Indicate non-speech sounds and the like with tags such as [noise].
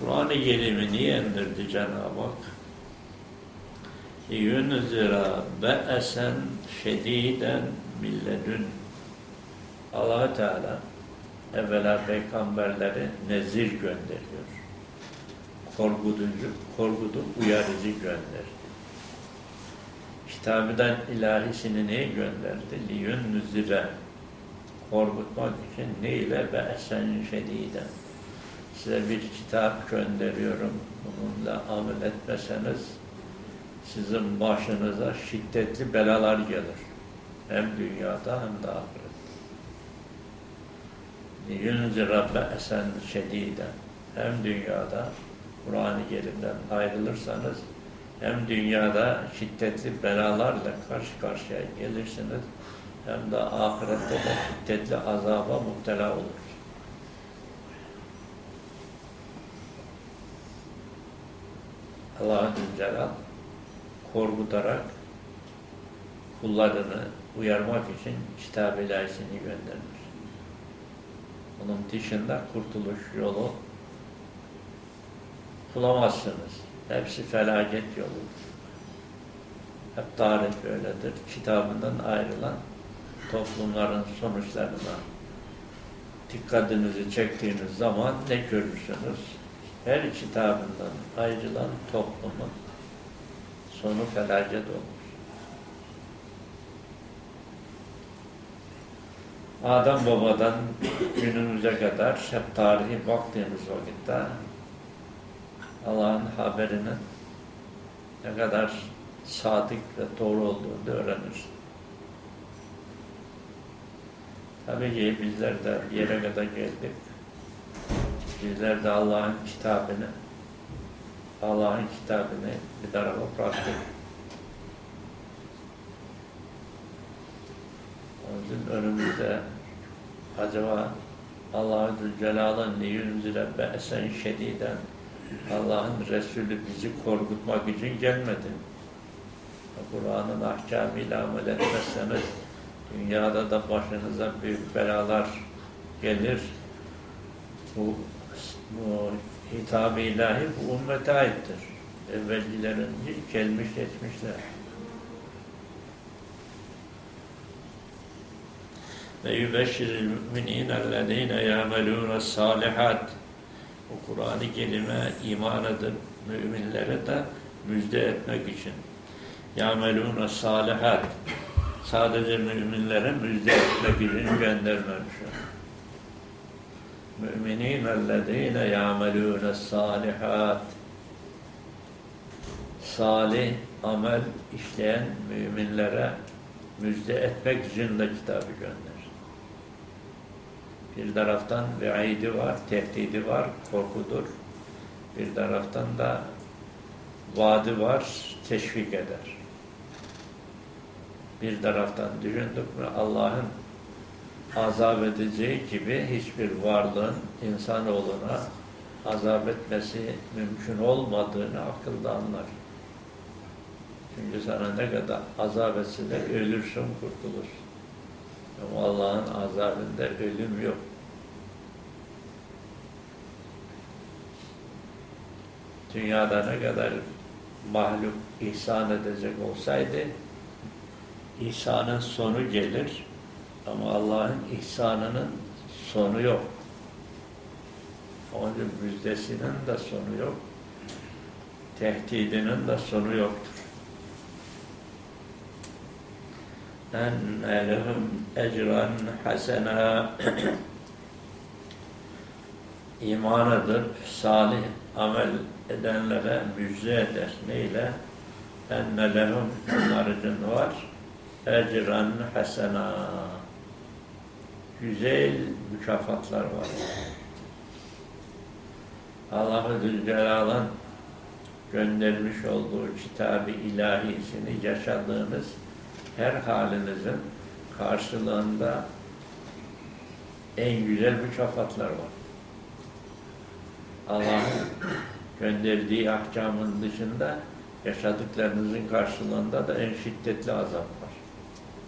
Kur'an-ı Kerim'i niye indirdi Cenab-ı Hak? Yunzira be'esen şediden milledün. allah Teala evvela peygamberleri nezir gönderiyor. Korkutucu, korkutup uyarıcı gönderdi. Kitabından ilahisini neye gönderdi? Liyunzira korkutmak için neyle be'esen şediden size bir kitap gönderiyorum. Bununla amel etmeseniz sizin başınıza şiddetli belalar gelir. Hem dünyada hem de ahirette. Yunzira be'sen şediden. Hem dünyada Kur'an-ı Kerim'den ayrılırsanız hem dünyada şiddetli belalarla karşı karşıya gelirsiniz hem de ahirette de şiddetli azaba muhtela olur. Allah-u Zülcelal korkutarak kullarını uyarmak için kitab-ı ilahisini göndermiş. Onun dışında kurtuluş yolu bulamazsınız. Hepsi felaket yolu. Hep tarih böyledir. Kitabından ayrılan toplumların sonuçlarına dikkatinizi çektiğiniz zaman ne görürsünüz? Her kitabından ayrılan toplumun sonu felaket olmuş. Adam babadan günümüze kadar hep tarihi baktığımız vakitte Allah'ın haberinin ne kadar sadık ve doğru olduğunu öğrenir. Tabii ki bizler de yere kadar geldik. Bizler de Allah'ın kitabını Allah'ın kitabını bir tarafa bıraktık. Onun için önümüzde acaba Allah-u Zülcelal'ın liyunzile be'sen şediden Allah'ın Resulü bizi korkutmak için gelmedi. Kur'an'ın ahkamıyla amel etmezseniz dünyada da başınıza büyük belalar gelir. Bu, bu hitab-ı ilahi bu ümmete aittir. Evvelcilerin gelmiş geçmişler. Ve yübeşşiril müminînellezîne yâmelûne sâlihat Bu Kur'an-ı Kerim'e iman edip müminlere de müjde etmek için. Yâmelûne sâlihat Sadece müminlere müjde etmek için göndermemiş. Müminin ellezine ya'melûne salihat salih amel işleyen müminlere müjde etmek için de kitabı gönder. Bir taraftan veidi var, tehdidi var, korkudur. Bir taraftan da vaadi var, teşvik eder. Bir taraftan düşündük mü Allah'ın azap edeceği gibi hiçbir varlığın insanoğluna azap etmesi mümkün olmadığını akılda anlar. Çünkü sana ne kadar azap etseler ölürsün, kurtulursun. Ama Allah'ın azabında ölüm yok. Dünyada ne kadar mahluk ihsan edecek olsaydı, ihsanın sonu gelir, ama Allah'ın ihsanının sonu yok. Onun müjdesinin de sonu yok. Tehdidinin de sonu yoktur. En lehum ecran hasena [clears throat] iman edip salih amel edenlere müjde eder. Neyle? En lehum onların var ecran hasena güzel mükafatlar var. Allah-u Zülcelal'ın göndermiş olduğu kitabı ilahisini yaşadığınız her halinizin karşılığında en güzel mükafatlar var. Allah'ın gönderdiği ahkamın dışında yaşadıklarınızın karşılığında da en şiddetli azap var.